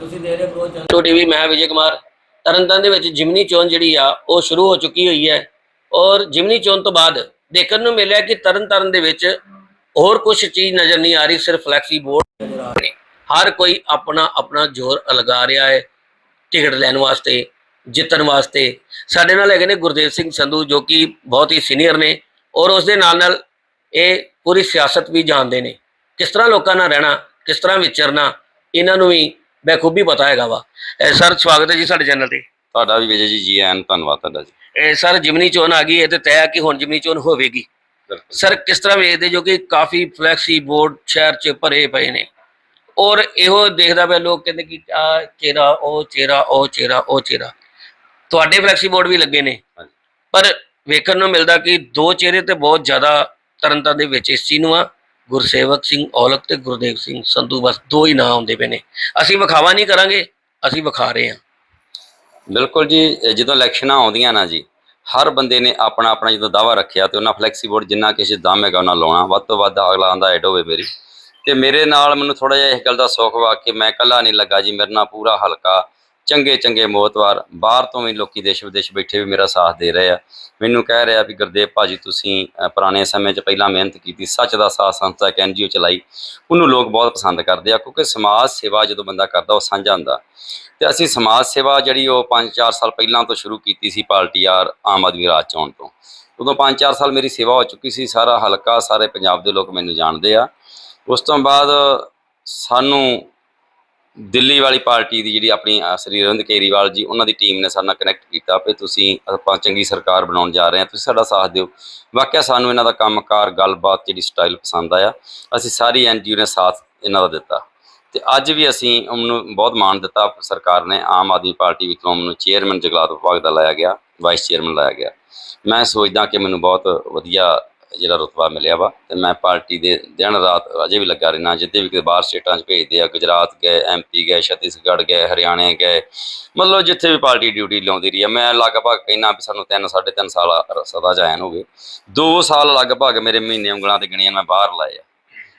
ਤੁਸੀਂ ਦੇ ਰਹੇ ਬ్రో ਚੰਦੋ। ਟੀਵੀ ਮੈਂ ਵਿਜੇ ਕੁਮਾਰ। ਤਰਨਤਾਰਨ ਦੇ ਵਿੱਚ ਜਿਮਨੀ ਚੋਣ ਜਿਹੜੀ ਆ, ਉਹ ਸ਼ੁਰੂ ਹੋ ਚੁੱਕੀ ਹੋਈ ਹੈ। ਔਰ ਜਿਮਨੀ ਚੋਣ ਤੋਂ ਬਾਅਦ ਦੇਖਣ ਨੂੰ ਮਿਲਿਆ ਕਿ ਤਰਨਤਾਰਨ ਦੇ ਵਿੱਚ ਹੋਰ ਕੁਝ ਚੀਜ਼ ਨਜ਼ਰ ਨਹੀਂ ਆ ਰਹੀ, ਸਿਰਫ ਫਲੈਕਸੀ ਬੋਰਡ ਹਰ ਕੋਈ ਆਪਣਾ ਆਪਣਾ ਜ਼ੋਰ ਲਗਾ ਰਿਹਾ ਹੈ ਟਿਕਟ ਲੈਣ ਵਾਸਤੇ, ਜਿੱਤਣ ਵਾਸਤੇ। ਸਾਡੇ ਨਾਲ ਹੈਗੇ ਨੇ ਗੁਰਦੇਵ ਸਿੰਘ ਸੰਧੂ, ਜੋ ਕਿ ਬਹੁਤ ਹੀ ਸੀਨੀਅਰ ਨੇ। ਔਰ ਉਸ ਦੇ ਨਾਲ ਨਾਲ ਇਹ ਪੂਰੀ ਸਿਆਸਤ ਵੀ ਜਾਣਦੇ ਨੇ। ਕਿਸ ਤਰ੍ਹਾਂ ਲੋਕਾਂ ਨਾਲ ਰਹਿਣਾ, ਕਿਸ ਤਰ੍ਹਾਂ ਵਿਚਰਨਾ, ਇਹਨਾਂ ਨੂੰ ਵੀ ਬਖੂਬੀ ਪਤਾ ਹੈਗਾ ਵਾ। ਇਹ ਸਰ ਸਵਾਗਤ ਹੈ ਜੀ ਸਾਡੇ ਚੈਨਲ ਤੇ। ਤੁਹਾਡਾ ਵੀ ਵਿਜੇ ਜੀ ਜੀ ਆਇਆਂ ਧੰਨਵਾਦ ਤੁਹਾਡਾ ਜੀ। ਇਹ ਸਰ ਜਿਮਨੀ ਚੋਣ ਆ ਗਈ ਹੈ ਤੇ ਤੈਅ ਕਿ ਹੁਣ ਜਿਮਨੀ ਚੋਣ ਹੋਵੇਗੀ। ਸਰ ਕਿਸ ਤਰ੍ਹਾਂ ਵੇਖਦੇ ਜੋ ਕਿ ਕਾਫੀ ਫਲੈਕਸੀ ਬੋਰਡ ਸ਼ਹਿਰ 'ਚ ਭਰੇ ਪਏ ਨੇ। ਔਰ ਇਹੋ ਦੇਖਦਾ ਪਿਆ ਲੋਕ ਕਹਿੰਦੇ ਕਿ ਆ ਚਿਹਰਾ ਉਹ ਚਿਹਰਾ ਉਹ ਚਿਹਰਾ ਉਹ ਚਿਹਰਾ। ਤੁਹਾਡੇ ਫਲੈਕਸੀ ਬੋਰਡ ਵੀ ਲੱਗੇ ਨੇ। ਪਰ ਵੇਖਣ ਨੂੰ ਮਿਲਦਾ ਕਿ ਦੋ ਚਿਹਰੇ ਤੇ ਬਹੁਤ ਜ਼ਿਆਦਾ ਤਰਨਤਾਰਨ ਦੇ ਵਿੱਚ ਇਸ ਚੀਜ਼ ਨੂੰ ਆ। ਗੁਰਸੇਵਕ ਸਿੰਘ, ਔਲਖ ਤੇ ਗੁਰਦੇਵ ਸਿੰਘ ਸੰਧੂ ਬਸ ਦੋ ਹੀ ਨਾਂ ਆਉਂਦੇ ਪਏ ਨੇ। ਅਸੀਂ ਵਿਖਾਵਾ ਨਹੀਂ ਕਰਾਂਗੇ, ਅਸੀਂ ਵਿਖਾ ਰਹੇ ਹਾਂ। ਬਿਲਕੁਲ ਜੀ ਜਦੋਂ ਇਲੈਕਸ਼ਨਾਂ ਆਉਂਦੀਆਂ ਨਾ ਜੀ, ਹਰ ਬੰਦੇ ਨੇ ਆਪਣਾ ਆਪਣਾ ਜਦੋਂ ਦਾਵਾ ਰੱਖਿਆ ਤੇ ਉਹਨਾਂ ਫਲੈਕਸੀ ਬੋਰਡ ਜਿੰਨਾ ਕਿਸੇ ਦਮ ਹੈਗਾ ਉਹਨਾਂ ਲਾਉਣਾ। ਵੱਧ ਤੋਂ ਵੱਧ ਅਗਲਾ ਆਂਦਾ ਐਡ ਹੋਵੇ ਮੇਰੀ। ਤੇ ਮੇਰੇ ਨਾਲ ਮੈਨੂੰ ਥੋੜਾ ਜਿਹਾ ਇਸ ਗੱਲ ਦਾ ਸੌਖ ਵਾ ਕਿ ਮੈਂ ਇਕੱਲਾ ਨਹੀਂ ਲੱਗਾ ਜੀ, ਮੇਰੇ ਨਾਲ ਪੂਰਾ ਹਲਕਾ ਚੰਗੇ ਚੰਗੇ ਮੋਤਵਾਰ, ਬਾਹਰ ਤੋਂ ਵੀ ਲੋਕੀ ਦੇਸ਼ ਵਿਦੇਸ਼ ਬੈਠੇ ਵੀ ਮੇਰਾ ਸਾਥ ਦੇ ਰਹੇ ਆ। ਮੈਨੂੰ ਕਹਿ ਰਿਹਾ ਵੀ ਗੁਰਦੇਵ ਭਾਜੀ, ਤੁਸੀਂ ਪੁਰਾਣੇ ਸਮੇਂ 'ਚ ਪਹਿਲਾਂ ਮਿਹਨਤ ਕੀਤੀ, ਸੱਚ ਦਾ ਸਾਥ ਸੰਸਥਾ ਇੱਕ ਐਨਜੀਓ ਚਲਾਈ। ਉਹਨੂੰ ਲੋਕ ਬਹੁਤ ਪਸੰਦ ਕਰਦੇ ਆ, ਕਿਉਂਕਿ ਸਮਾਜ ਸੇਵਾ ਜਦੋਂ ਬੰਦਾ ਕਰਦਾ, ਉਹ ਸਾਂਝਾ ਹੁੰਦਾ। ਤੇ ਅਸੀਂ ਸਮਾਜ ਸੇਵਾ ਜਿਹੜੀ ਉਹ 5-4 ਸਾਲ ਪਹਿਲਾਂ ਤੋਂ ਸ਼ੁਰੂ ਕੀਤੀ ਸੀ ਪਾਰਟੀ ਆਰ ਆਮ ਆਦਮੀ ਰਾਜ ਚੋਣ ਤੋਂ। ਉਦੋਂ 5-4 ਸਾਲ ਮੇਰੀ ਸੇਵਾ ਹੋ ਚੁੱਕੀ ਸੀ, ਸਾਰਾ ਹਲਕਾ, ਸਾਰੇ ਪੰਜਾਬ ਦੇ ਲੋਕ ਮੈਨੂੰ ਜਾਣਦੇ ਆ। ਉਸ ਤੋਂ ਬਾਅਦ ਸਾਨੂੰ ਦਿੱਲੀ ਵਾਲੀ ਪਾਰਟੀ ਦੀ ਜਿਹੜੀ ਆਪਣੀ ਸ੍ਰੀ ਅਰਵਿੰਦ ਕੇਜਰੀਵਾਲ ਜੀ, ਉਹਨਾਂ ਦੀ ਟੀਮ ਨੇ ਸਾਡੇ ਨਾਲ ਕਨੈਕਟ ਕੀਤਾ ਵੀ ਤੁਸੀਂ, ਆਪਾਂ ਚੰਗੀ ਸਰਕਾਰ ਬਣਾਉਣ ਜਾ ਰਹੇ ਹਾਂ, ਤੁਸੀਂ ਸਾਡਾ ਸਾਥ ਦਿਓ। ਵਾਕਿਆ ਸਾਨੂੰ ਇਹਨਾਂ ਦਾ ਕੰਮਕਾਰ, ਗੱਲਬਾਤ ਜਿਹੜੀ ਸਟਾਈਲ ਪਸੰਦ ਆਇਆ, ਅਸੀਂ ਸਾਰੀ ਐਨਜੀਓ ਨੇ ਸਾਥ ਇਹਨਾਂ ਦਾ ਦਿੱਤਾ। ਤੇ ਅੱਜ ਵੀ ਅਸੀਂ ਉਹਨੂੰ ਬਹੁਤ ਮਾਣ ਦਿੱਤਾ, ਸਰਕਾਰ ਨੇ ਆਮ ਆਦਮੀ ਪਾਰਟੀ ਵਿੱਚੋਂ ਮੈਨੂੰ ਚੇਅਰਮੈਨ ਜਗਲਾਤ ਵਿਭਾਗ ਦਾ ਲਾਇਆ ਗਿਆ ਵਾਈਸ ਚੇਅਰਮੈਨ ਲਾਇਆ ਗਿਆ। ਮੈਂ ਸੋਚਦਾ ਕਿ ਮੈਨੂੰ ਬਹੁਤ ਵਧੀਆ ਜਿਹੜਾ ਰੁਤਬਾ ਮਿਲਿਆ ਵਾ, ਤੇ ਮੈਂ ਪਾਰਟੀ ਦੇ ਦਿਨ ਰਾਤ ਅਜੇ ਵੀ ਲੱਗਾ ਰਹਿਣਾ ਜਿੱਦੇ ਵੀ ਕਿਤੇ ਬਾਹਰ ਸਟੇਟਾਂ 'ਚ ਭੇਜਦੇ ਆ, ਗੁਜਰਾਤ ਗਏ ਐਮਪੀ ਗਏ, ਛੱਤੀਸਗੜ੍ਹ ਗਏ, ਹਰਿਆਣੇ ਗਏ, ਮਤਲਬ ਜਿੱਥੇ ਵੀ ਪਾਰਟੀ ਡਿਊਟੀ ਲਾਉਂਦੀ ਰਹੀ ਆ। ਮੈਂ ਲਗਭਗ ਕਹਿਣਾ ਵੀ ਸਾਨੂੰ 3 3.5 ਸਾਲ ਸਦਾ ਜਾਇਨ ਹੋ ਗਏ। 2 ਸਾਲ ਲਗਭਗ ਮੇਰੇ ਮਹੀਨੇ ਉਂਗਲਾਂ ਤੇ ਗਿਣੀਆਂ ਮੈਂ ਬਾਹਰ ਲਾਏ ਆ।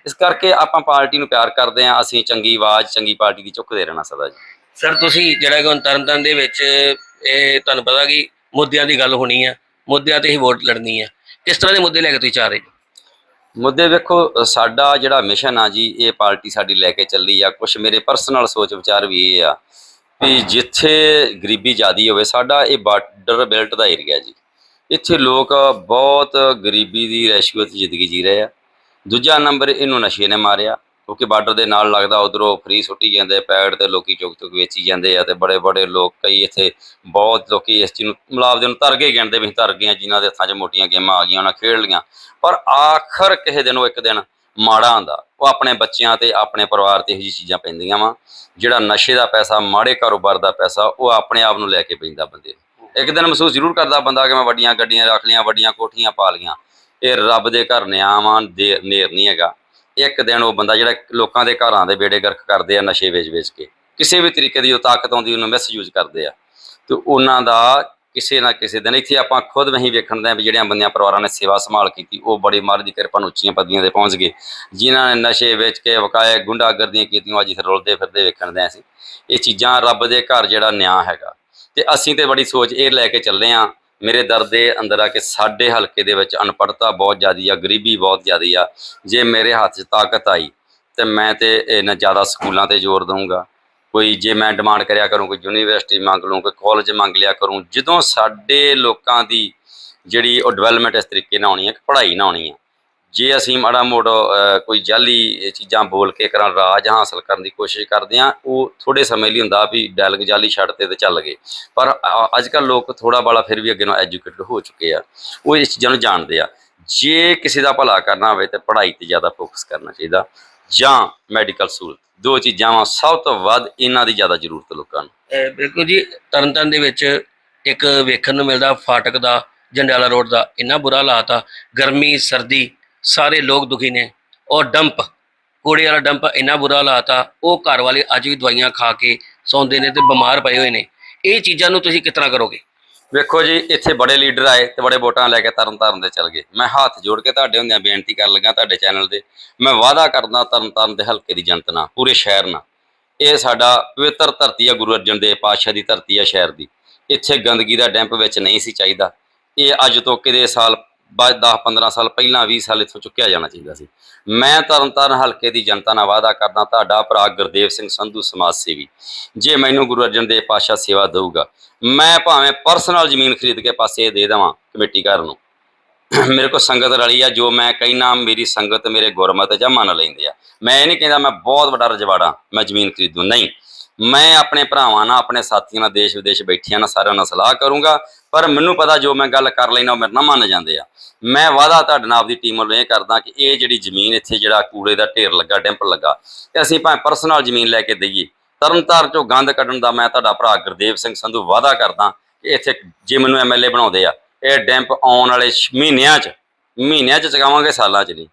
ਇਸ ਕਰਕੇ ਆਪਾਂ ਪਾਰਟੀ ਨੂੰ ਪਿਆਰ ਕਰਦੇ ਆ, ਅਸੀਂ ਚੰਗੀ ਆਵਾਜ਼, ਚੰਗੀ ਪਾਰਟੀ ਦੀ ਚੁੱਕਦੇ ਰਹਿਣਾ ਸਦਾ ਜੀ। ਸਰ, ਤੁਸੀਂ ਜਿਹੜਾ ਕਿ ਹੁਣ ਤਰਨਤਾਰਨ ਦੇ ਵਿੱਚ, ਇਹ ਤੁਹਾਨੂੰ ਪਤਾ ਕਿ ਮੁੱਦਿਆਂ ਦੀ ਗੱਲ ਹੋਣੀ ਆ, ਮੁੱਦਿਆਂ ਤੇ ਹੀ ਵੋਟ ਲੜਨੀ ਆ। ਕਿਸ ਤਰ੍ਹਾਂ ਦੇ ਮੁੱਦੇ ਲੈ ਕੇ ਤੁਸੀਂ ਚਾਹ ਰਹੇ ਹੋ? ਮੁੱਦੇ ਵੇਖੋ, ਸਾਡਾ ਜਿਹੜਾ ਮਿਸ਼ਨ ਆ ਜੀ, ਇਹ ਪਾਰਟੀ ਸਾਡੀ ਲੈ ਕੇ ਚੱਲੀ ਆ। ਕੁਝ ਮੇਰੇ ਪਰਸਨਲ ਸੋਚ ਵਿਚਾਰ ਵੀ ਇਹ ਆ ਵੀ ਜਿੱਥੇ ਗਰੀਬੀ ਜ਼ਿਆਦੀ ਹੋਵੇ, ਸਾਡਾ ਇਹ ਬਾਰਡਰ ਬੈਲਟ ਦਾ ਏਰੀਆ ਜੀ। ਇੱਥੇ ਲੋਕ ਬਹੁਤ ਗਰੀਬੀ ਦੀ ਰੈਸ਼ੀਓ ਤੇ ਜ਼ਿੰਦਗੀ ਜੀ ਰਹੇ ਆ। ਦੂਜਾ ਨੰਬਰ ਇਹਨੂੰ ਨਸ਼ੇ ਨੇ ਮਾਰਿਆ। ਕਿਉਂਕਿ ਬਾਰਡਰ ਦੇ ਨਾਲ ਲੱਗਦਾ ਉਧਰੋਂ ਫ੍ਰੀ ਸੁੱਟੀ ਜਾਂਦੇ ਪੈਡ ਤੇ ਲੋਕੀ ਚੁੱਕ ਚੁੱਕ ਵੇਚੀ ਜਾਂਦੇ ਆ ਤੇ ਬੜੇ ਬੜੇ ਲੋਕ, ਕਈ ਇੱਥੇ ਬਹੁਤ ਲੋਕੀ ਇਸ ਚੀਜ਼ ਨੂੰ ਮੁਲਾਵਦੇ ਨੂੰ ਤਰ ਗਏ ਗਿਣਦੇ ਵੀ ਅਸੀਂ ਤਰ ਗਏ ਆ, ਜਿਨ੍ਹਾਂ ਦੇ ਹੱਥਾਂ 'ਚ ਮੋਟੀਆਂ ਗੇਮਾਂ ਆ ਗਈਆਂ, ਉਹਨਾਂ ਖੇਡ ਲੀਆਂ ਪਰ ਆਖਰ ਕਿਸੇ ਦਿਨ ਉਹ ਇੱਕ ਦਿਨ ਮਾੜਾ ਆਂਦਾ ਉਹ ਆਪਣੇ ਬੱਚਿਆਂ ਤੇ, ਆਪਣੇ ਪਰਿਵਾਰ ਤੇ ਇਹੋ ਜਿਹੀ ਚੀਜ਼ਾਂ ਪੈਂਦੀਆਂ ਵਾ। ਜਿਹੜਾ ਨਸ਼ੇ ਦਾ ਪੈਸਾ, ਮਾੜੇ ਕਾਰੋਬਾਰ ਦਾ ਪੈਸਾ, ਉਹ ਆਪਣੇ ਆਪ ਨੂੰ ਲੈ ਕੇ ਪੈਂਦਾ ਬੰਦੇ ਇੱਕ ਦਿਨ ਮਹਿਸੂਸ ਜ਼ਰੂਰ ਕਰਦਾ ਬੰਦਾ ਕਿ ਮੈਂ ਵੱਡੀਆਂ ਗੱਡੀਆਂ ਰੱਖ ਲੀਆਂ ਵੱਡੀਆਂ ਕੋਠੀਆਂ ਪਾ ਲੀਆਂ ਇਹ ਰੱਬ ਦੇ ਘਰ ਨਿਆਵਾਂ ਦੇ ਨੇਰ ਨਹੀਂ ਹੈਗਾ। ਇੱਕ ਦਿਨ ਉਹ ਬੰਦਾ ਜਿਹੜਾ ਲੋਕਾਂ ਦੇ ਘਰਾਂ ਦੇ ਬੇੜੇ ਗਰਕ ਕਰਦੇ ਆ ਨਸ਼ੇ ਵੇਚ-ਵੇਚ ਕੇ, ਕਿਸੇ ਵੀ ਤਰੀਕੇ ਦੀ ਉਹ ਤਾਕਤ ਆਉਂਦੀ ਉਹਨੂੰ ਮਿਸਯੂਜ਼ ਕਰਦੇ ਆ। ਤੇ ਉਹਨਾਂ ਦਾ ਕਿਸੇ ਨਾ ਕਿਸੇ ਦਿਨ, ਇੱਥੇ ਆਪਾਂ ਖੁਦ ਵਹੀਂ ਵੇਖਣ ਦੇ ਵੀ ਜਿਹੜਿਆਂ ਬੰਦਿਆਂ ਪਰਿਵਾਰਾਂ ਨੇ ਸੇਵਾ ਸੰਭਾਲ ਕੀਤੀ, ਉਹ ਬੜੀ ਮਾਰ ਦੀ ਕਿਰਪਾ ਨੂੰ ਉੱਚੀਆਂ ਪਦਵੀਆਂ ਤੇ ਪਹੁੰਚ ਗਏ। ਜਿਨ੍ਹਾਂ ਨੇ ਨਸ਼ੇ ਵੇਚ ਕੇ ਵਕਾਏ ਗੁੰਡਾਗਰਦੀਆਂ ਕੀਤੀਆਂ ਅੱਜ ਇੱਥੇ ਰੁਲਦੇ ਫਿਰਦੇ ਵੇਖਣ ਦੇ ਅਸੀਂ। ਇਹ ਚੀਜ਼ਾਂ ਰੱਬ ਦੇ ਘਰ ਜਿਹੜਾ ਨਿਆਂ ਹੈਗਾ। ਤੇ ਅਸੀਂ ਤੇ ਬੜੀ ਸੋਚ ਇਹ ਲੈ ਕੇ ਚੱਲੇ ਆ ਮੇਰੇ ਦਰ ਦੇ ਅੰਦਰ ਆ ਕਿ ਸਾਡੇ ਹਲਕੇ ਦੇ ਵਿੱਚ ਅਨਪੜ੍ਹਤਾ ਬਹੁਤ ਜ਼ਿਆਦੀ ਆ, ਗਰੀਬੀ ਬਹੁਤ ਜ਼ਿਆਦੀ ਆ। ਜੇ ਮੇਰੇ ਹੱਥ 'ਚ ਤਾਕਤ ਆਈ, ਤੇ ਮੈਂ ਤੇ ਇਹਨਾਂ ਜ਼ਿਆਦਾ ਸਕੂਲਾਂ ਤੇ ਜ਼ੋਰ ਦਊਂਗਾ। ਕੋਈ ਜੇ ਮੈਂ ਡਿਮਾਂਡ ਕਰਿਆ ਕਰੂੰ, ਕੋਈ ਯੂਨੀਵਰਸਿਟੀ ਮੰਗ ਲੂੰ ਕੋਈ ਕਾਲਜ ਮੰਗ ਲਿਆ ਕਰੂੰ, ਜਦੋਂ ਸਾਡੇ ਲੋਕਾਂ ਦੀ ਜਿਹੜੀ ਉਹ ਡਿਵੈਲਪਮੈਂਟ ਇਸ ਤਰੀਕੇ ਨਾਲ ਹੋਣੀ ਹੈ ਕਿ ਪੜ੍ਹਾਈ ਨਾਲ ਹੋਣੀ ਹੈ ਜੇ ਅਸੀਂ ਮਾੜਾ ਮੋੜ ਕੋਈ ਜਾਲੀ ਚੀਜ਼ਾਂ ਬੋਲ ਕੇ ਕਰਾਂ, ਰਾਜ ਹਾਸਲ ਕਰਨ ਦੀ ਕੋਸ਼ਿਸ਼ ਕਰਦੇ ਆ ਉਹ ਥੋੜੇ ਸਮੇਂ ਲਈ ਹੁੰਦਾ ਵੀ ਡੈਲਗ ਜਾਲੀ ਛੱਡ ਤੇ ਚੱਲ ਗਏ। ਪਰ ਅੱਜ ਕੱਲ ਲੋਕ ਥੋੜਾ ਬਾਲਾ ਫਿਰ ਵੀ ਅੱਗੇ ਨਾਲ ਐਜੂਕੇਟਡ ਹੋ ਚੁੱਕੇ ਆ। ਉਹ ਇਸ ਚੀਜ਼ਾਂ ਨੂੰ ਜਾਣਦੇ ਆ। ਜੇ ਕਿਸੇ ਦਾ ਭਲਾ ਕਰਨਾ ਹੋਵੇ ਤੇ ਪੜ੍ਹਾਈ ਤੇ ਜ਼ਿਆਦਾ ਫੋਕਸ ਕਰਨਾ ਚਾਹੀਦਾ। ਜਾਂ ਮੈਡੀਕਲ ਸਹੂਲਤ। ਦੋ ਚੀਜ਼ਾਂ ਵਾ ਸਭ ਤੋਂ ਵੱਧ ਇਹਨਾਂ ਦੀ ਜ਼ਿਆਦਾ ਜ਼ਰੂਰਤ ਲੋਕਾਂ ਨੂੰ। ਬਿਲਕੁਲ ਜੀ, ਤਰਨਤਾਰਨ ਦੇ ਵਿੱਚ ਇੱਕ ਵੇਖਣ ਨੂੰ ਮਿਲਦਾ, ਫਾਟਕ ਦਾ, ਜੰਡਿਆਲਾ ਰੋਡ ਦਾ ਇੰਨਾ ਬੁਰਾ ਹਾਲਾਤ ਆ। ਗਰਮੀ, ਸਰਦੀ ਸਾਰੇ ਲੋਕ ਦੁਖੀ ਨੇ। ਔਰ ਡੰਪ, ਕੂੜੇ ਵਾਲਾ ਡੰਪ ਇੰਨਾ ਬੁਰਾ ਹਾਲਾਤ ਆ, ਉਹ ਘਰ ਵਾਲੇ ਅੱਜ ਵੀ ਦਵਾਈਆਂ ਖਾ ਕੇ ਸੌਂਦੇ ਨੇ ਤੇ ਬਿਮਾਰ ਪਏ ਹੋਏ ਨੇ। ਇਹ ਚੀਜ਼ਾਂ ਨੂੰ ਤੁਸੀਂ ਕਿਸ ਤਰ੍ਹਾਂ ਕਰੋਗੇ? ਵੇਖੋ ਜੀ, ਇੱਥੇ ਬੜੇ ਲੀਡਰ ਆਏ ਤੇ ਬੜੇ ਵੋਟਾਂ ਲੈ ਕੇ ਤਰਨ ਤਾਰਨ ਦੇ ਚੱਲ ਗਏ। ਮੈਂ ਹੱਥ ਜੋੜ ਕੇ ਤੁਹਾਡੇ ਹੁੰਦਿਆਂ ਬੇਨਤੀ ਕਰਨ ਲੱਗਾ ਤੁਹਾਡੇ ਚੈਨਲ ਤੇ, ਮੈਂ ਵਾਅਦਾ ਕਰਦਾ ਤਰਨ ਤਾਰਨ ਦੇ ਹਲਕੇ ਦੀ ਜਨਤਾ ਨਾਲ, ਪੂਰੇ ਸ਼ਹਿਰ ਨਾਲ। ਇਹ ਸਾਡਾ ਪਵਿੱਤਰ ਧਰਤੀ ਆ, ਗੁਰੂ ਅਰਜਨ ਦੇਵ ਪਾਤਸ਼ਾਹ ਦੀ ਧਰਤੀ ਆ ਸ਼ਹਿਰ ਦੀ। ਇੱਥੇ ਗੰਦਗੀ ਦਾ ਡੈਂਪ ਵਿੱਚ ਨਹੀਂ ਸੀ ਚਾਹੀਦਾ। ਇਹ ਅੱਜ ਤੋਂ ਕਿਤੇ ਸਾਲ ਬਾਅਦ 10 15 ਸਾਲ ਪਹਿਲਾਂ 20 ਸਾਲ ਇੱਥੋਂ ਚੁੱਕਿਆ ਜਾਣਾ ਚਾਹੀਦਾ ਸੀ। ਮੈਂ ਤਰਨਤਾਰਨ ਹਲਕੇ ਦੀ ਜਨਤਾ ਨਾਲ ਵਾਅਦਾ ਕਰਦਾ, ਤੁਹਾਡਾ ਭਰਾ ਗੁਰਦੇਵ ਸਿੰਘ ਸੰਧੂ ਸਮਾਜ ਸੇਵੀ, ਜੇ ਮੈਨੂੰ ਗੁਰੂ ਅਰਜਨ ਦੇਵ ਪਾਤਸ਼ਾਹ ਸੇਵਾ ਦੇਊਗਾ, ਮੈਂ ਭਾਵੇਂ ਪਰਸਨਲ ਜ਼ਮੀਨ ਖਰੀਦ ਕੇ ਪਾਸੇ ਦੇ ਦੇਵਾਂ ਕਮੇਟੀ ਘਰ ਨੂੰ। ਮੇਰੇ ਕੋਲ ਸੰਗਤ ਰਲੀ ਆ, ਜੋ ਮੈਂ ਕਹਿਣਾ ਮੇਰੀ ਸੰਗਤ ਮੇਰੇ ਗੁਰਮਤ ਜਾਂ ਮੰਨ ਲੈਂਦੇ ਆ। ਮੈਂ ਇਹ ਨਹੀਂ ਕਹਿੰਦਾ ਮੈਂ ਬਹੁਤ ਵੱਡਾ ਰਜਵਾੜਾ, ਮੈਂ ਜ਼ਮੀਨ ਖਰੀਦੂ, ਨਹੀਂ। ਮੈਂ ਆਪਣੇ ਭਰਾਵਾਂ ਨਾਲ, ਆਪਣੇ ਸਾਥੀਆਂ ਨਾਲ ਦੇਸ਼ ਵਿਦੇਸ਼ ਬੈਠਿਆਂ ਨਾਲ ਸਾਰਿਆਂ ਨਾਲ ਸਲਾਹ ਕਰੂੰਗਾ ਪਰ ਮੈਨੂੰ ਪਤਾ ਜੋ ਮੈਂ ਗੱਲ ਕਰ ਲੈਣਾ ਉਹ ਮੇਰੇ ਨਾਲ ਮੰਨ ਜਾਂਦੇ ਆ। ਮੈਂ ਵਾਅਦਾ ਤੁਹਾਡੇ ਨਾਲ ਆਪਦੀ ਟੀਮ ਵੱਲੋਂ ਇਹ ਕਰਦਾ ਕਿ ਇਹ ਜਿਹੜੀ ਜ਼ਮੀਨ ਇੱਥੇ ਜਿਹੜਾ ਕੂੜੇ ਦਾ ਢੇਰ ਲੱਗਾ, ਡੈਂਪ ਲੱਗਾ, ਤੇ ਅਸੀਂ ਭਾਵੇਂ ਪਰਸਨਲ ਜ਼ਮੀਨ ਲੈ ਕੇ ਦਈਏ। ਤਰਨਤਾਰ ਚੋਂ ਗੰਦ ਕੱਢਣ ਦਾ ਮੈਂ ਤੁਹਾਡਾ ਭਰਾ ਗੁਰਦੇਵ ਸਿੰਘ ਸੰਧੂ ਵਾਅਦਾ ਕਰਦਾ ਕਿ ਇੱਥੇ ਜੇ ਮੈਨੂੰ ਐਮਐਲਏ ਬਣਾਉਂਦੇ ਆ, ਇਹ ਡੈਂਪ ਆਉਣ ਵਾਲੇ ਮਹੀਨਿਆਂ 'ਚ ਮਹੀਨਿਆਂ 'ਚ ਚਕਾਵਾਂਗੇ, ਸਾਲਾਂ 'ਚ ਨਹੀਂ।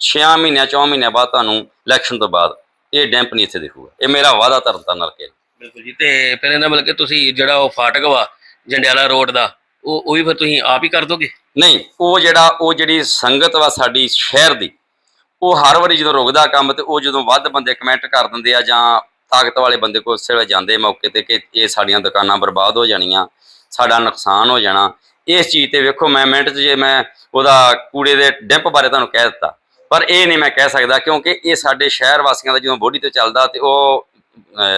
6 ਮਹੀਨਿਆਂ 4 ਮਹੀਨਿਆਂ ਬਾਅਦ ਤੁਹਾਨੂੰ ਇਲੈਕਸ਼ਨ ਤੋਂ ਬਾਅਦ ਇਹ ਡੈਂਪ ਨਹੀਂ ਇੱਥੇ ਦਿਖੂਗਾ। ਇਹ ਮੇਰਾ ਵਾਅਦਾ ਤਰਨਤਾਰਨ ਨਾਲ ਕੇ। ਬਿਲਕੁਲ ਜੀ, ਤੇ ਫਿਰ ਇਹਦਾ ਮਤਲਬ ਕਿ ਤੁਸੀਂ ਜਿਹੜਾ ਉਹ ਫਾਟਕ ਵਾ ਜੰਡਿਆਲਾ ਰੋਡ ਦਾ, ਉਹ ਉਹ ਵੀ ਫਿਰ ਤੁਸੀਂ ਆਪ ਹੀ ਕਰ ਦੋਗੇ? ਨਹੀਂ, ਉਹ ਜਿਹੜਾ, ਉਹ ਜਿਹੜੀ ਸੰਗਤ ਵਾ ਸਾਡੀ ਸ਼ਹਿਰ ਦੀ, ਉਹ ਹਰ ਵਾਰੀ ਜਦੋਂ ਰੁਕਦਾ ਕੰਮ ਤੇ ਉਹ ਜਦੋਂ ਵੱਧ ਬੰਦੇ ਕਮੈਂਟ ਕਰ ਦਿੰਦੇ ਆ ਜਾਂ ਤਾਕਤ ਵਾਲੇ ਬੰਦੇ ਕੋਲ ਉਸੇ ਵੇਲੇ ਜਾਂਦੇ ਮੌਕੇ ਤੇ ਕਿ ਇਹ ਸਾਡੀਆਂ ਦੁਕਾਨਾਂ ਬਰਬਾਦ ਹੋ ਜਾਣੀਆਂ, ਸਾਡਾ ਨੁਕਸਾਨ ਹੋ ਜਾਣਾ। ਇਸ ਚੀਜ਼ ਤੇ ਵੇਖੋ, ਮੈਂ ਮਿੰਟ 'ਚ ਜੇ ਮੈਂ ਉਹਦਾ ਕੂੜੇ ਦੇ ਡਿੰਪ ਬਾਰੇ ਤੁਹਾਨੂੰ ਕਹਿ ਦਿੱਤਾ, ਪਰ ਇਹ ਨਹੀਂ ਮੈਂ ਕਹਿ ਸਕਦਾ ਕਿਉਂਕਿ ਇਹ ਸਾਡੇ ਸ਼ਹਿਰ ਵਾਸੀਆਂ ਦਾ ਜਦੋਂ ਬੋਡੀ ਤੇ ਚੱਲਦਾ ਤੇ ਉਹ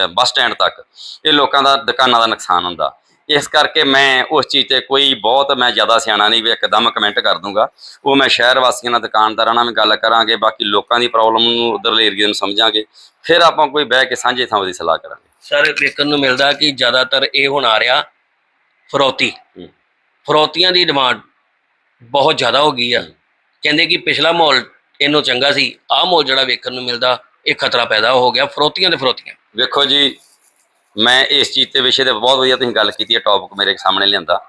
ਬੱਸ ਸਟੈਂਡ ਤੱਕ, ਇਹ ਲੋਕਾਂ ਦਾ ਦੁਕਾਨਾਂ ਦਾ ਨੁਕਸਾਨ ਹੁੰਦਾ। ਇਸ ਕਰਕੇ ਮੈਂ ਉਸ ਚੀਜ਼ ਤੇ ਕੋਈ ਬਹੁਤ ਮੈਂ ਜ਼ਿਆਦਾ ਸਿਆਣਾ ਨਹੀਂ ਵੀ ਇੱਕਦਮ ਕਮੈਂਟ ਕਰ ਦੂੰਗਾ। ਉਹ ਮੈਂ ਸ਼ਹਿਰ ਵਾਸੀਆਂ ਨਾਲ ਦੁਕਾਨਦਾਰਾਂ ਨਾਲ ਵੀ ਗੱਲ ਕਰਾਂਗੇ ਬਾਕੀ ਲੋਕਾਂ ਦੀ ਪ੍ਰੋਬਲਮ ਨੂੰ ਉਧਰਲੇ ਏਰੀਏ ਨੂੰ ਸਮਝਾਂਗੇ। ਫਿਰ ਆਪਾਂ ਕੋਈ ਬਹਿ ਕੇ ਸਾਂਝੇ ਥਾਂ ਦੀ ਸਲਾਹ ਕਰਾਂਗੇ। ਸਰ ਵੇਖਣ ਨੂੰ ਮਿਲਦਾ ਕਿ ਜ਼ਿਆਦਾਤਰ ਇਹ ਹੁਣ ਆ ਰਿਹਾ ਫਰੋਤੀ। ਫਰੋਤੀਆਂ ਦੀ ਡਿਮਾਂਡ ਬਹੁਤ ਜ਼ਿਆਦਾ ਹੋ ਗਈ ਆ। ਕਹਿੰਦੇ ਕਿ ਪਿਛਲਾ ਮਾਹੌਲ ਇਹਨੂੰ ਚੰਗਾ ਸੀ। ਆਹ ਮਾਹੌਲ ਜਿਹੜਾ ਵੇਖਣ ਨੂੰ ਮਿਲਦਾ ਇਹ ਖਤਰਾ ਪੈਦਾ ਹੋ ਗਿਆ। ਫਰੋਤੀਆਂ ਦੇ ਫਰੋਤੀਆਂ। ਵੇਖੋ ਜੀ ਮੈਂ ਇਸ ਚੀਜ਼ ਤੇ ਵਿਸ਼ੇ ਤੇ ਬਹੁਤ ਵਧੀਆ ਤੁਸੀਂ ਗੱਲ ਕੀਤੀ ਹੈ ਟੌਪਿਕ ਮੇਰੇ ਸਾਹਮਣੇ ਲਿਆਂਦਾ।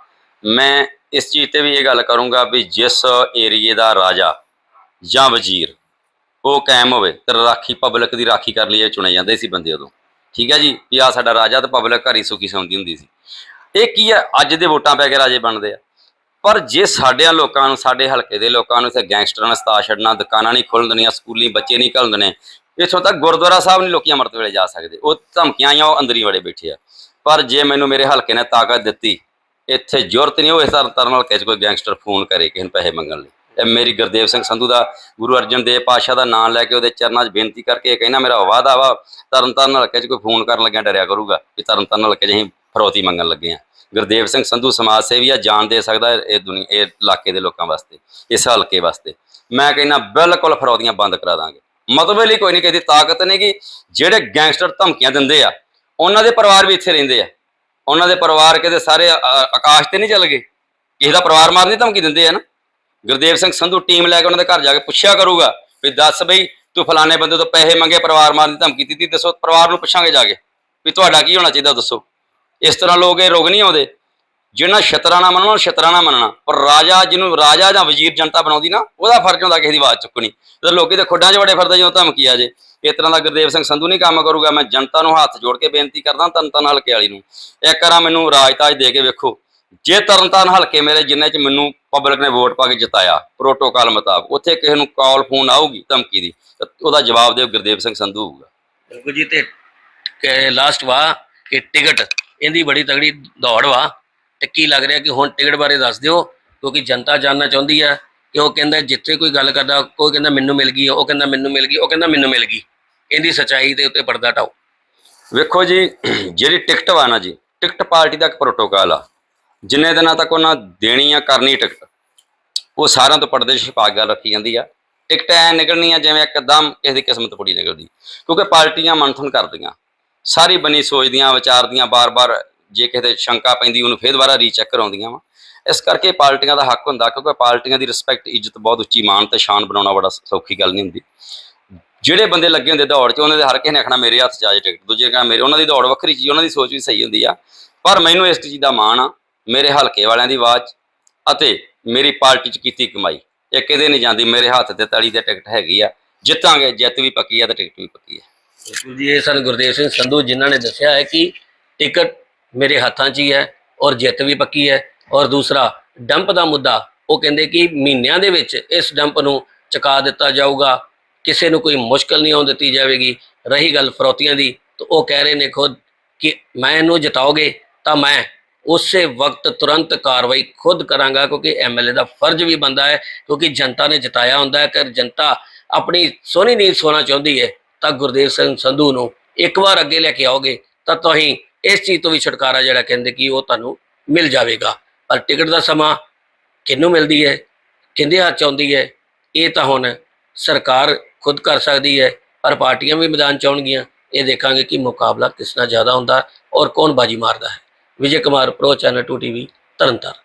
ਮੈਂ ਇਸ ਚੀਜ਼ ਤੇ ਵੀ ਇਹ ਗੱਲ ਕਰੂੰਗਾ ਵੀ ਜਿਸ ਏਰੀਏ ਦਾ ਰਾਜਾ ਜਾਂ ਵਜ਼ੀਰ, ਉਹ ਕਾਇਮ ਹੋਵੇ ਤੇ ਰਾਖੀ ਪਬਲਿਕ ਦੀ ਰਾਖੀ ਕਰ ਲਈ ਚੁਣੇ ਜਾਂਦੇ ਸੀ ਬੰਦੇ ਉਦੋਂ। ਠੀਕ ਹੈ ਜੀ? ਵੀ ਆ ਸਾਡਾ ਰਾਜਾ ਤੇ ਪਬਲਿਕ ਘਰ ਹੀ ਸੁਖੀ ਸੌਂਦੀ ਹੁੰਦੀ ਸੀ। ਇਹ ਕੀ ਹੈ? ਅੱਜ ਦੇ ਵੋਟਾਂ ਪੈ ਕੇ ਰਾਜੇ ਬਣਦੇ ਆ। ਪਰ ਜੇ ਸਾਡਿਆਂ ਲੋਕਾਂ ਨੂੰ, ਸਾਡੇ ਹਲਕੇ ਦੇ ਲੋਕਾਂ ਨੂੰ ਇੱਥੇ ਗੈਂਗਸਟਰਾਂ ਨੇ ਸਤਾ ਛੱਡਣਾ, ਦੁਕਾਨਾਂ ਨਹੀਂ ਖੋਲ੍ਹਣ ਦੇਣੀਆਂ ਸਕੂਲੀ ਬੱਚੇ ਨਹੀਂ ਘੱਲਣ ਦੇਣੇ ਇੱਥੋਂ ਤੱਕ ਗੁਰਦੁਆਰਾ ਸਾਹਿਬ ਨਹੀਂ ਲੋਕੀ ਅੰਮ੍ਰਿਤ ਵੇਲੇ ਜਾ ਸਕਦੇ। ਉਹ ਧਮਕੀਆਂ ਆਈਆਂ, ਉਹ ਅੰਦਰ ਹੀ ਵੜੇ ਬੈਠੇ ਆ। ਪਰ ਜੇ ਮੈਨੂੰ ਮੇਰੇ ਹਲਕੇ ਨੇ ਤਾਕਤ ਦਿੱਤੀ, ਇੱਥੇ ਜ਼ਰੂਰਤ ਨਹੀਂ ਹੋਏ ਤਰਨ ਤਰਨ ਹਲਕੇ 'ਚ ਕੋਈ ਗੈਂਗਸਟਰ ਫੋਨ ਕਰੇ ਕਿਸੇ ਨੂੰ ਪੈਸੇ ਮੰਗਣ ਲਈ। ਇਹ ਮੇਰੀ ਗੁਰਦੇਵ ਸਿੰਘ ਸੰਧੂ ਦਾ, ਗੁਰੂ ਅਰਜਨ ਦੇਵ ਪਾਤਸ਼ਾਹ ਦਾ ਨਾਮ ਲੈ ਕੇ ਉਹਦੇ ਚਰਨਾਂ 'ਚ ਬੇਨਤੀ ਕਰਕੇ ਇਹ ਕਹਿਣਾ ਮੇਰਾ ਵਾਅਦਾ ਵਾ, ਤਰਨ ਤਾਰਨ ਹਲਕੇ 'ਚ ਕੋਈ ਫੋਨ ਕਰਨ ਲੱਗਿਆ ਡਰਿਆ ਕਰੂਗਾ ਵੀ ਤਰਨ ਤਾਰਨ ਹਲਕੇ 'ਚ ਅਸੀਂ ਫਰੋਤੀ ਮੰਗਣ ਲੱਗੇ ਆ। ਗੁਰਦੇਵ ਸਿੰਘ ਸੰਧੂ ਸਮਾਜ ਸੇਵੀ ਆ ਜਾਨ ਦੇ ਸਕਦਾ ਇਹ ਦੁਨੀਆ ਇਹ ਇਲਾਕੇ ਦੇ ਲੋਕਾਂ ਵਾਸਤੇ, ਇਸ ਹਲਕੇ ਵਾਸਤੇ। ਮੈਂ ਕਹਿੰਦਾ, ਬਿਲਕੁਲ ਫਰੋਦੀਆਂ ਬੰਦ ਕਰਾ ਦਾਂਗੇ। ਮਤਲਬ ਲਈ ਕੋਈ ਨਹੀਂ ਕਿਸੇ ਦੀ ਤਾਕਤ ਨਹੀਂ ਕਿ ਜਿਹੜੇ ਗੈਂਗਸਟਰ ਧਮਕੀਆਂ ਦਿੰਦੇ ਆ, ਉਹਨਾਂ ਦੇ ਪਰਿਵਾਰ ਵੀ ਇੱਥੇ ਰਹਿੰਦੇ ਆ। ਉਹਨਾਂ ਦੇ ਪਰਿਵਾਰ ਕਿਤੇ ਸਾਰੇ ਆਕਾਸ਼ ਤੇ ਨਹੀਂ ਚੱਲ ਗਏ। ਕਿਸੇ ਦਾ ਪਰਿਵਾਰ ਮਾਰਨੀ ਧਮਕੀ ਦਿੰਦੇ ਆ ਨਾ। ਗੁਰਦੇਵ ਸਿੰਘ ਸੰਧੂ ਟੀਮ ਲੈ ਕੇ ਉਹਨਾਂ ਦੇ ਘਰ ਜਾ ਕੇ ਪੁੱਛਿਆ ਕਰੂਗਾ ਵੀ ਦੱਸ ਬਈ, ਤੂੰ ਫਲਾਣੇ ਬੰਦੇ ਤੋਂ ਪੈਸੇ ਮੰਗੇ, ਪਰਿਵਾਰ ਮਾਰਨ ਦੀ ਧਮਕੀ ਦਿੱਤੀ, ਦੱਸੋ ਪਰਿਵਾਰ ਨੂੰ ਪੁੱਛਾਂਗੇ ਜਾ ਕੇ। ਵੀ ਤੁਹਾਡਾ ਕੀ ਹੋਣਾ ਚਾਹੀਦਾ ਦੱਸੋ। ਇਸ ਤਰ੍ਹਾਂ ਲੋਕ ਇਹ ਰੋਗ ਨਹੀਂ ਆਉਂਦੇ। ਜਿਹਨਾਂ ਸ਼ਤਰਾਣਾ ਮੰਨਣਾ ਸ਼ਤਰਾਣਾ ਮੰਨਣਾ। ਪਰ ਰਾਜਾ ਜਿਹਨੂੰ, ਰਾਜਾ ਜਾਂ ਵਜ਼ੀਰ ਜਨਤਾ ਬਣਾਉਂਦੀ ਨਾ, ਉਹਦਾ ਫਰਜ਼ ਹੁੰਦਾ ਕਿਸੇ ਦੀ ਆਵਾਜ਼ ਚੁੱਕਣੀ। ਤੇ ਲੋਕੀ ਤੇ ਖੁੱਡਾਂ 'ਚ ਬੜੇ ਫਿਰਦੇ, ਜਦੋਂ ਧਮਕੀ ਆ ਜੇ ਇਸ ਤਰ੍ਹਾਂ ਦਾ ਗੁਰਦੇਵ ਸਿੰਘ ਸੰਧੂ ਨਹੀਂ ਕੰਮ ਕਰੂਗਾ, ਮੈਂ ਜਨਤਾ ਨੂੰ ਹੱਥ ਜੋੜ ਕੇ ਬੇਨਤੀ ਕਰਦਾ ਤਨਤਨ ਹਲਕੇ ਵਾਲੀ ਨੂੰ। ਇੱਕ ਵਾਰਾਂ ਮੈਨੂੰ ਰਾਜਤਾਜ ਦੇ ਕੇ ਵੇਖੋ। ਜੇ ਤਰਨਤਾਰਨ ਹਲਕੇ ਮੇਰੇ ਜਿੰਨੇ ਚ ਮੈਨੂੰ ਪਬਲਿਕ ਨੇ ਵੋਟ ਪਾ ਕੇ ਜਿਤਾਇਆ ਪ੍ਰੋਟੋਕਾਲ ਮੁਤਾਬਕ, ਉੱਥੇ ਕਿਸੇ ਨੂੰ ਕਾਲ ਫੋਨ ਆਊਗੀ ਧਮਕੀ ਦੀ ਉਹਦਾ ਜਵਾਬ ਦਿਓ, ਗੁਰਦੇਵ ਸਿੰਘ ਸੰਧੂ ਹੋਊਗਾ। ਬਿਲਕੁਲ ਜੀ, ਤੇ ਲਾਸਟ ਵਾ, ਕਿ ਟਿਕਟ ਇਹਦੀ ਬੜੀ ਤਗੜੀ ਦੌੜ ਵਾ। ਤੇ ਕੀ ਲੱਗ ਰਿਹਾ ਕਿ ਹੁਣ ਟਿਕਟ ਬਾਰੇ ਦੱਸ ਦਿਓ, ਕਿਉਂਕਿ ਜਨਤਾ ਜਾਨਣਾ ਚਾਹੁੰਦੀ ਹੈ ਕਿ ਉਹ ਕਹਿੰਦਾ ਜਿੱਥੇ ਕੋਈ ਗੱਲ ਕਰਦਾ, ਕੋਈ ਕਹਿੰਦਾ ਮੈਨੂੰ ਮਿਲ ਗਈ, ਉਹ ਕਹਿੰਦਾ ਮੈਨੂੰ ਮਿਲ ਗਈ, ਉਹ ਕਹਿੰਦਾ ਮੈਨੂੰ ਮਿਲ ਗਈ। ਇਹਦੀ ਸਚਾਈ ਦੇ ਉੱਤੇ ਪਰਦਾ ਟਾਓ। ਵੇਖੋ ਜੀ, ਜਿਹੜੀ ਟਿਕਟ ਵਾ ਨਾ ਜੀ, ਟਿਕਟ ਪਾਰਟੀ ਦਾ ਇੱਕ ਪ੍ਰੋਟੋਕਾਲ ਆ। ਜਿੰਨੇ ਦਿਨਾਂ ਤੱਕ ਉਹਨਾਂ ਦੇਣੀ ਆ, ਕਰਨੀ ਟਿਕਟ, ਉਹ ਸਾਰਿਆਂ ਤੋਂ ਪਰਦੇ 'ਚ ਗੱਲ ਰੱਖੀ ਜਾਂਦੀ ਆ। ਟਿਕਟ ਐ ਨਿਕਲਣੀ ਆ ਜਿਵੇਂ ਇੱਕਦਮ ਕਿਸੇ ਦੀ ਕਿਸਮਤ ਪੂਰੀ ਨਿਕਲਦੀ। ਕਿਉਂਕਿ ਪਾਰਟੀਆਂ ਮੰਥਨ ਕਰਦੀਆਂ, ਸਾਰੀ ਬਣੀ ਸੋਚਦੀਆਂ, ਵਿਚਾਰਦੀਆਂ, ਬਾਰ-ਬਾਰ ਜੇ ਕਿਸੇ ਸ਼ੰਕਾ ਪੈਂਦੀ, ਉਹਨੂੰ ਫੇਰ ਦੁਬਾਰਾ ਰੀਚੈਕ ਕਰਾਉਂਦੀਆਂ ਵਾ। ਇਸ ਕਰਕੇ ਪਾਰਟੀਆਂ ਦਾ ਹੱਕ ਹੁੰਦਾ, ਕਿਉਂਕਿ ਪਾਰਟੀਆਂ ਦੀ ਰਿਸਪੈਕਟ ਇੱਜ਼ਤ ਬਹੁਤ ਉੱਚੀ, ਮਾਣ ਤੇ ਸ਼ਾਨ ਬਣਾਉਣਾ ਬੜਾ ਸੌਖੀ ਗੱਲ ਨਹੀਂ ਹੁੰਦੀ। ਜਿਹੜੇ ਬੰਦੇ ਲੱਗੇ ਹੁੰਦੇ ਦੌੜ 'ਚ, ਉਹਨਾਂ ਦੇ ਹਰ ਕਿਸੇ ਨੇ ਆਖਣਾ, ਮੇਰੇ ਹੱਥ 'ਚ ਆ ਜੇ ਟਿਕਟ। ਦੂਜੇ ਕਹਿੰਦਾ, ਮੇਰੇ ਉਹਨਾਂ ਦੀ ਦੌੜ ਵੱਖਰੀ ਚੀਜ਼, ਉਹਨਾਂ ਦੀ ਸੋਚ ਵੀ ਸਹੀ ਹੁੰਦੀ ਆ। ਪਰ ਮੈਨੂੰ ਇਸ ਚੀਜ਼ ਦਾ ਮਾਣ ਆ, ਮੇਰੇ ਹਲਕੇ ਵਾਲਿਆਂ ਦੀ ਆਵਾਜ਼ ਅਤੇ ਮੇਰੀ ਪਾਰਟੀ 'ਚ ਕੀਤੀ ਕਮਾਈ। ਇਹ ਕਿਤੇ ਨਹੀਂ ਜਾਂਦੀ, ਮੇਰੇ ਹੱਥ ਤੇ ਤਲੀ ਤੇ ਟਿਕਟ ਹੈਗੀ ਆ। ਜਿੱਤਾਂਗੇ, ਜਿੱਤ ਵੀ ਪੱਕੀ ਆ ਤੇ ਟਿਕਟ ਵੀ ਪੱਕੀ ਆ। ਬਿਲਕੁਲ ਜੀ, ਇਹ ਸਨ ਗੁਰਦੇਵ ਸਿੰਘ ਸੰਧੂ, ਜਿਨ੍ਹਾਂ ਨੇ ਦੱਸਿਆ ਹੈ ਕਿ ਟਿਕਟ ਮੇਰੇ ਹੱਥਾਂ 'ਚ ਹੀ ਹੈ ਔਰ ਜਿੱਤ ਵੀ ਪੱਕੀ ਹੈ। ਔਰ ਦੂਸਰਾ, ਡੰਪ ਦਾ ਮੁੱਦਾ, ਉਹ ਕਹਿੰਦੇ ਕਿ ਮਹੀਨਿਆਂ ਦੇ ਵਿੱਚ ਇਸ ਡੰਪ ਨੂੰ ਚੁਕਾ ਦਿੱਤਾ ਜਾਊਗਾ। ਕਿਸੇ ਨੂੰ ਕੋਈ ਮੁਸ਼ਕਲ ਨਹੀਂ ਆਉਣ ਦਿੱਤੀ ਜਾਵੇਗੀ। ਰਹੀ ਗੱਲ ਫਰੋਤੀਆਂ ਦੀ, ਤਾਂ ਉਹ ਕਹਿ ਰਹੇ ਨੇ ਖੁਦ ਕਿ ਮੈਂ ਇਹਨੂੰ ਜਿਤਾਓਗੇ ਤਾਂ ਮੈਂ ਉਸੇ ਵਕਤ ਤੁਰੰਤ ਕਾਰਵਾਈ ਖੁਦ ਕਰਾਂਗਾ, ਕਿਉਂਕਿ ਐਮਐਲਏ ਦਾ ਫਰਜ਼ ਵੀ ਬੰਦਾ ਹੈ, ਕਿਉਂਕਿ ਜਨਤਾ ਨੇ ਜਿਤਾਇਆ ਹੁੰਦਾ ਹੈ। ਕਿ ਜਨਤਾ ਆਪਣੀ ਸੋਹਣੀ ਨੀਂਦ ਸੋਣਾ ਚਾਹੁੰਦੀ ਹੈ, ਤਾਂ ਗੁਰਦੇਵ ਸਿੰਘ ਸੰਧੂ ਨੂੰ ਇੱਕ ਵਾਰ ਅੱਗੇ ਲੈ ਕੇ ਆਓਗੇ, ਤਾਂ ਤੁਸੀਂ ਇਸ ਚੀਜ਼ ਤੋਂ ਵੀ ਛੁਟਕਾਰਾ ਜਿਹੜਾ ਕਹਿੰਦੇ ਕਿ ਉਹ ਤੁਹਾਨੂੰ ਮਿਲ ਜਾਵੇਗਾ। ਪਰ ਟਿਕਟ ਦਾ ਸਮਾਂ ਕਿਹਨੂੰ ਮਿਲਦੀ ਹੈ ਕਿੰਦੇ ਹੱਥ 'ਚ ਆਉਂਦੀ ਹੈ, ਇਹ ਤਾਂ ਹੁਣ ਸਰਕਾਰ ਖੁਦ ਕਰ ਸਕਦੀ ਹੈ, ਪਰ ਪਾਰਟੀਆਂ ਵੀ ਮੈਦਾਨ 'ਚ ਆਉਣਗੀਆਂ। ਇਹ ਦੇਖਾਂਗੇ ਕਿ ਮੁਕਾਬਲਾ ਕਿਸ ਨਾਲ ਜ਼ਿਆਦਾ ਹੁੰਦਾ ਔਰ ਕੌਣ ਬਾਜੀ ਮਾਰਦਾ ਹੈ। Vijay Kumar pro channel 2 TV Tarn Taran.